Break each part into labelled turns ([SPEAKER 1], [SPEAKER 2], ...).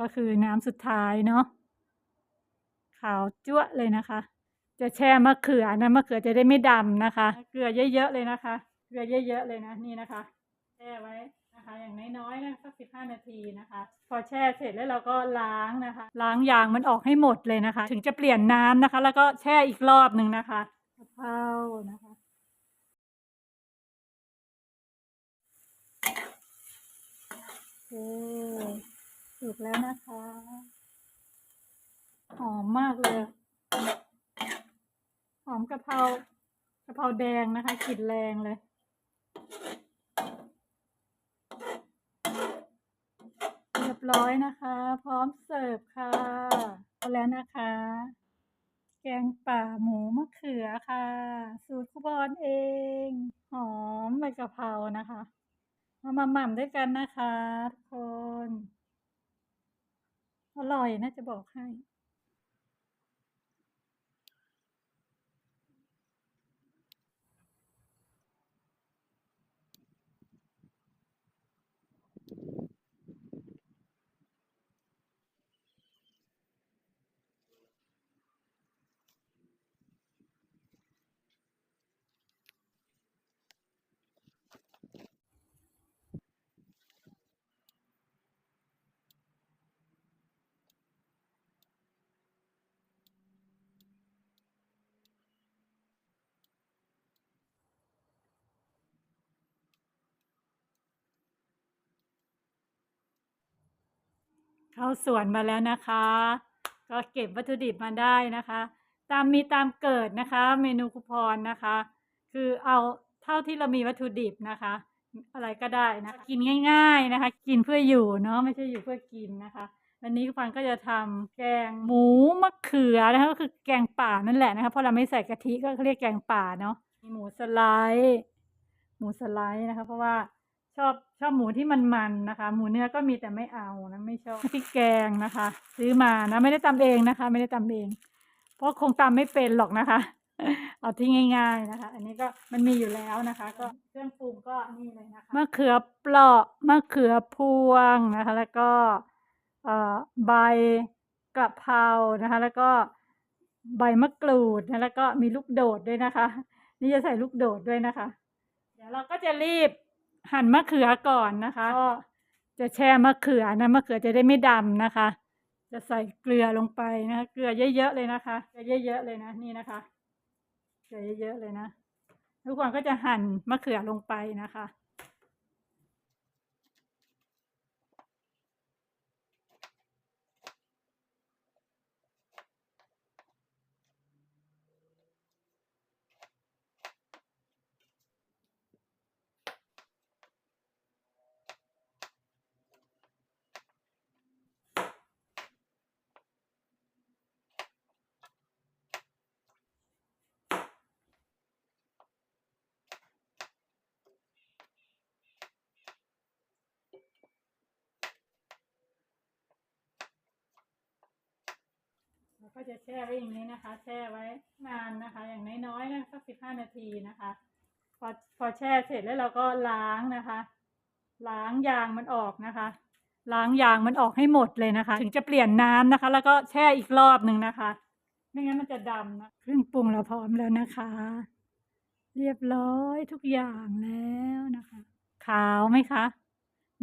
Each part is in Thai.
[SPEAKER 1] ก็คือน้ำสุดท้ายเนาะขาวจั๊วะเลยนะคะ จะแช่มะเขือนะมะเขือจะได้ไม่ดำนะคะ เกลือเยอะๆเลยนะคะ เกลือเยอะๆเลยนะนี่นะคะแช่ไว้นะคะ อย่างน้อยๆนะสักสิบห้านาทีนะคะ พอแช่เสร็จแล้วเราก็ล้างนะคะ ล้างยางมันออกให้หมดเลยนะคะ ถึงจะเปลี่ยนน้ำนะคะ แล้วก็แช่อีกรอบหนึ่งนะคะกะเพรานะคะโอเค สุกแล้วนะคะ หอมมากเลย หอมกะเพรากะเพราแดงนะคะกลิ่นแรงเลยเรียบร้อยนะคะ พร้อมเสิร์ฟค่ะเอาแล้วนะคะ แกงป่าหมูมะเขือค่ะ สูตรคุบอนเอง หอมใบกะเพรานะคะ มามาหม่ำด้วยกันนะคะทุกคน อร่อยนะจะบอกให้ เข้าสวนมาแล้วนะคะ ก็เก็บวัตถุดิบมาได้นะคะ ตามมีตามเกิดนะคะ เมนูคูปองนะคะ คือเอาเท่าที่เรามีวัตถุดิบนะคะ อะไรก็ได้นะะกินง่าย ๆนะคะ กินเพื่ออยู่เนาะไม่ใช่อยู่เพื่อกินนะคะ วันนี้คูปองก็จะทำแกงหมูมะเขือนะคะก็คือแกงป่านั่นแหละนะคะเพราะเราไม่ใส่กะทิก็เรียกแกงป่าเนาะมีหมูสไลด์หมูสไลด์นะคะ เพราะว่า ชอบชอบหมูที่มันมันนะคะ หมูเนื้อก็มีแต่ไม่เอานะไม่ชอบพริกแกงนะคะ ซื้อมานะไม่ได้ตำเองนะคะ ไม่ได้ตำเอง เพราะคงตำไม่เป็นหรอกนะคะ เอาที่ง่าย ๆนะคะ อันนี้ก็มันมีอยู่แล้วนะคะ ก็เครื่องปรุงก็นี่เลยนะคะมะเขือเปราะมะเขือพวงนะคะ แล้วก็เอ่อใบกะเพรานะคะ แล้วก็ใบมะกรูดนะแล้วก็มีลูกโดดด้วยนะคะ นี่จะใส่ลูกโดดด้วยนะคะ เดี๋ยวเราก็จะรีบ หั่นมะเขือก่อนนะคะก็จะแช่มะเขือนะมะเขือจะได้ไม่ดำนะคะ จะใส่เกลือลงไปนะคะ เกลือเยอะๆเลยนะคะเกลือเยอะๆเลยนะนี่นะคะเกลือเยอะๆเลยนะทุกคนก็จะหั่นมะเขือลงไปนะคะ ก็จะแช่ไว้อย่างนี้นะคะ แช่ไว้นานนะคะ อย่างน้อยๆนะสักสิบห้านาทีนะคะ พอพอแช่เสร็จแล้วเราก็ล้างนะคะ ล้างยางมันออกนะคะ ล้างยางมันออกให้หมดเลยนะคะ ถึงจะเปลี่ยนน้ำนะคะ แล้วก็แช่อีกรอบหนึ่งนะคะ ไม่งั้นมันจะดำนะเครื่องปรุงเราพร้อมแล้วนะคะ เรียบร้อยทุกอย่างแล้วนะคะ ขาวไหมคะ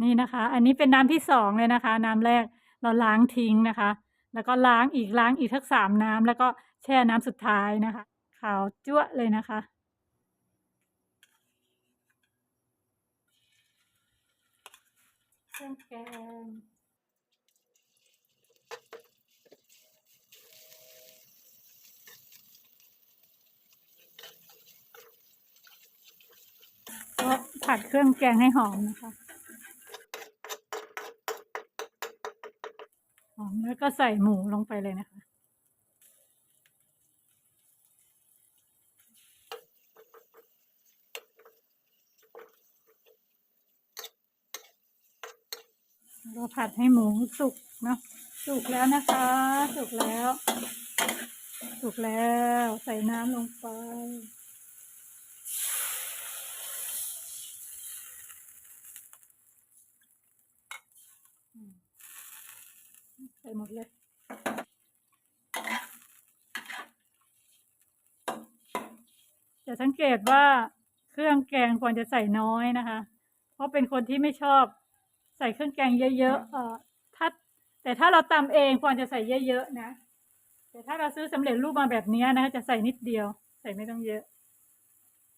[SPEAKER 1] นี่นะคะ อันนี้เป็นน้ำที่สองเลยนะคะ น้ำแรกเราล้างทิ้งนะคะ แล้วก็ล้างอีกล้างอีกทักสามน้ำแล้วก็แช่น้ำสุดท้ายนะคะ ขาวจั๊วเลยนะคะ เครื่องแกงก็ผัดเครื่องแกงให้หอมนะคะ หอม แล้วก็ใส่หมูลงไปเลยนะคะ เราผัดให้หมูสุกเนาะสุกแล้วนะคะ สุกแล้ว สุกแล้วใส่น้ำลงไป หมดเลยจะสังเกตว่าเครื่องแกงควรจะใส่น้อยนะคะ เพราะเป็นคนที่ไม่ชอบใส่เครื่องแกงเยอะๆเออถ้าแต่ถ้าเราตำเองควรจะใส่เยอะๆนะ แต่ถ้าเราซื้อสำเร็จรูปมาแบบนี้นะคะจะใส่นิดเดียว ใส่ไม่ต้องเยอะ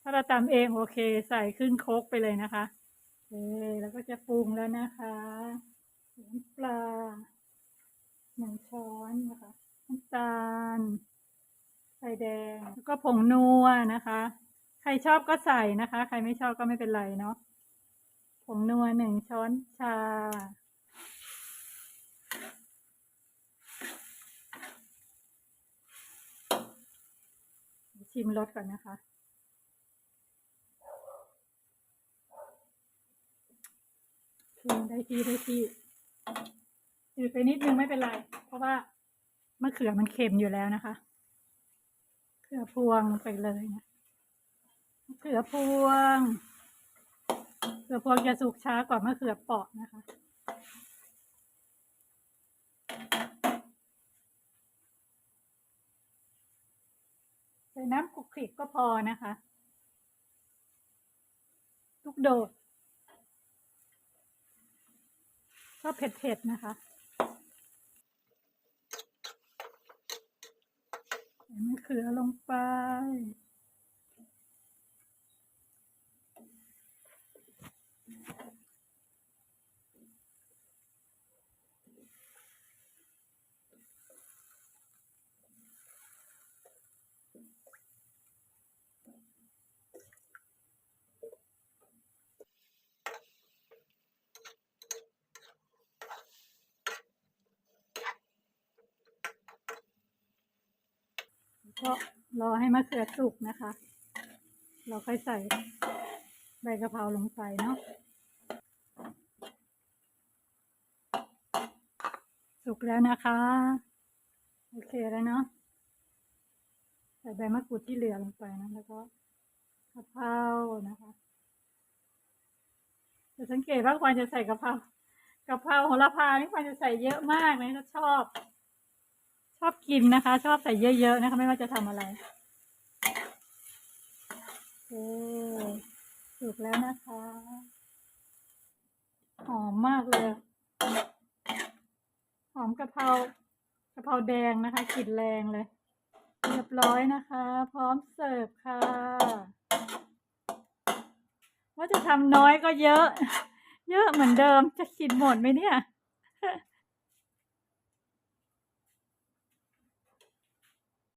[SPEAKER 1] ถ้าเราตำเองโอเค ใส่ครึ่งโคกไปเลยนะคะโอเคแล้วก็จะปรุงแล้วนะคะน้ำปลา หนึ่งช้อนนะคะน้ำตาลไข่แดงแล้วก็ผงนัวนะคะ ใครชอบก็ใส่นะคะ ใครไม่ชอบก็ไม่เป็นไรเนาะผงนัวหนึ่งช้อนชา ชิมรสก่อนนะคะโอเคได้ที่ได้ที่ จืดไปนิดนึงไม่เป็นไร เพราะว่ามะเขือมันเค็มอยู่แล้วนะคะเขือพวงไปเลยนะมะเขือพวงเขือพวงจะสุกช้ากว่ามะเขือเปาะนะคะใส่น้ำคลุกคลิกก็พอนะคะลูกโดดชอบเผ็ดๆนะคะ ใส่ มะเขือลงไป ก็รอให้มะเขือสุกนะคะ เราค่อยใส่ใบกะเพราลงไปเนาะสุกแล้วนะคะ โอเคแล้วเนาะใส่ใบมะกรูดที่เหลือลงไปนะแล้วก็กะเพรานะคะจะสังเกตว่าควรจะใส่กะเพรากะเพราโหระพานี่ควรจะใส่เยอะมากเลยก็ชอบ ชอบกินนะคะ ชอบใส่เยอะๆนะคะ ไม่ว่าจะทำอะไรโอ้สุกแล้วนะคะ หอมมากเลย หอมกะเพรากะเพราแดงนะคะกลิ่นแรงเลย เรียบร้อยนะคะ พร้อมเสิร์ฟค่ะ ว่าจะทำน้อยก็เยอะ เยอะเหมือนเดิมจะกินหมดไหมเนี่ย